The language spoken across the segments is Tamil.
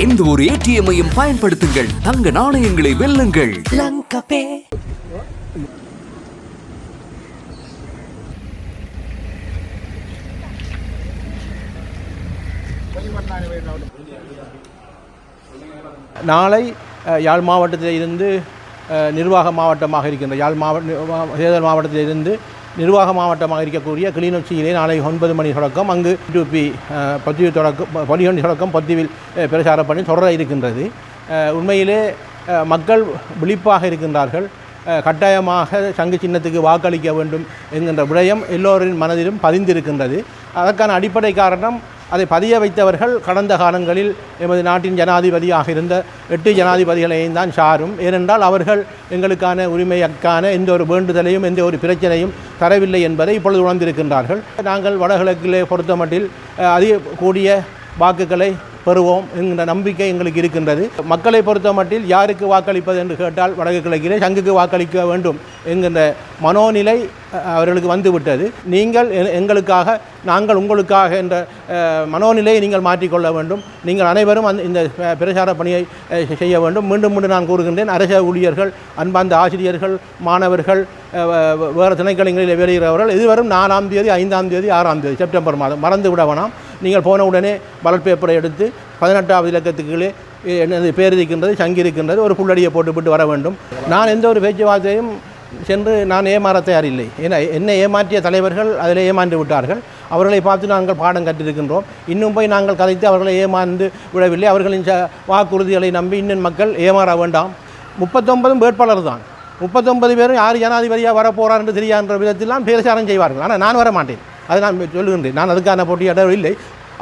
எந்த ஒரு ஏடிஎம்மையும் பயன்படுத்துங்கள். தங்க நாணயங்களை வெல்லுங்கள். நாளை அஹ், யாழ் மாவட்டத்தில் இருந்து அஹ், நிர்வாக மாவட்டமாக இருக்கின்ற யாழ் மாவட்ட தேர்தல் மாவட்டத்தில் இருந்து நிர்வாக மாவட்டமாக இருக்கக்கூடிய கிளிநொச்சியிலே நாளை ஒன்பது மணி தொடக்கம். அங்கு டிபி பதிவு தொடக்கம் பதினொன்று தொடக்கம் பத்திவில் அஹ், பிரச்சார பணி தொடர இருக்கின்றது. உண்மையிலே மக்கள் விழிப்பாக இருக்கின்றார்கள். கட்டாயமாக சங்கு சின்னத்துக்கு வாக்களிக்க வேண்டும் என்கின்ற விடயம் எல்லோரின் மனதிலும் பதிந்திருக்கின்றது. அதற்கான அடிப்படை காரணம் அதை பதிய வைத்தவர்கள் கடந்த காலங்களில் எமது நாட்டின் ஜனாதிபதியாக இருந்த எட்டு ஜனாதிபதிகளையும் தான் சாரும். ஏனென்றால் அவர்கள் எங்களுக்கான உரிமைக்கான எந்த ஒரு வேண்டுதலையும் எந்த ஒரு பிரச்சனையும் தரவில்லை என்பதை இப்பொழுது உணர்ந்திருக்கின்றார்கள். நாங்கள் வடகிழக்கிலே பொறுத்தமட்டில் அதிக கூடிய வாக்குகளை பெறுவோம் என்கிற நம்பிக்கை எங்களுக்கு இருக்கின்றது. மக்களை பொறுத்த மட்டில் யாருக்கு வாக்களிப்பது என்று கேட்டால் வடக்கு கிழக்கிலே சங்குக்கு வாக்களிக்க வேண்டும் என்கின்ற மனோநிலை அவர்களுக்கு வந்துவிட்டது. நீங்கள் எங்களுக்காக நாங்கள் உங்களுக்காக என்ற மனோநிலையை நீங்கள் மாற்றிக்கொள்ள வேண்டும். நீங்கள் அனைவரும் அந்த இந்த பிரச்சார பணியை செய்ய வேண்டும். மீண்டும் மீண்டும் நான் கூறுகின்றேன் அரச ஊழியர்கள் அன்பார்ந்த ஆசிரியர்கள் மாணவர்கள் வேறு திணைக்களங்களில் வெளியிடுறவர்கள் இதுவரும் நாலாம் தேதி ஐந்தாம் தேதி ஆறாம் தேதி செப்டம்பர் மாதம். மறந்து விட வேணாம். நீங்கள் போன உடனே பலட் பேப்பரை எடுத்து பதினெட்டாவது இலக்கத்துக்குள்ளே எனது பேர் இருக்கின்றது சங்கி இருக்கின்றது ஒரு புள்ளடியை போட்டுவிட்டு வர வேண்டும். நான் எந்த ஒரு பேச்சுவார்த்தையும் சென்று நான் ஏமாற தயாரில்லை. ஏன்னா என்னை ஏமாற்றிய தலைவர்கள் அதில் ஏமாந்து விட்டார்கள். அவர்களை பார்த்து நாங்கள் பாடம் கற்றிருக்கின்றோம். இன்னும் போய் நாங்கள் கதைத்து அவர்களை ஏமாந்து விடவில்லை. அவர்களின் ச வாக்குறுதிகளை நம்பி இன்னும் மக்கள் ஏமாற வேண்டாம். முப்பத்தொன்பதும் வேட்பாளர் தான். முப்பத்தொன்பது பேரும் யார் ஜனாதிபதியாக வரப்போகிறார் என்று தெரியான்ற விதத்திலாம் பிரச்சாரம் செய்வார்கள். ஆனால் நான் வர மாட்டேன் அதை நான் சொல்லுகின்றேன். நான் அதுக்கான போட்டியிடவும் இல்லை.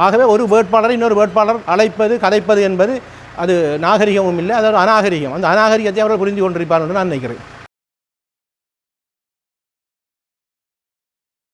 ஆகவே ஒரு வேட்பாளரை இன்னொரு வேட்பாளர் அழைப்பது கதைப்பது என்பது அது நாகரிகமும் இல்லை அது ஒரு அநாகரிகம். அந்த அநாகரிகத்தை அவர்கள் புரிந்து கொண்டிருப்பார் என்று நான் நினைக்கிறேன்.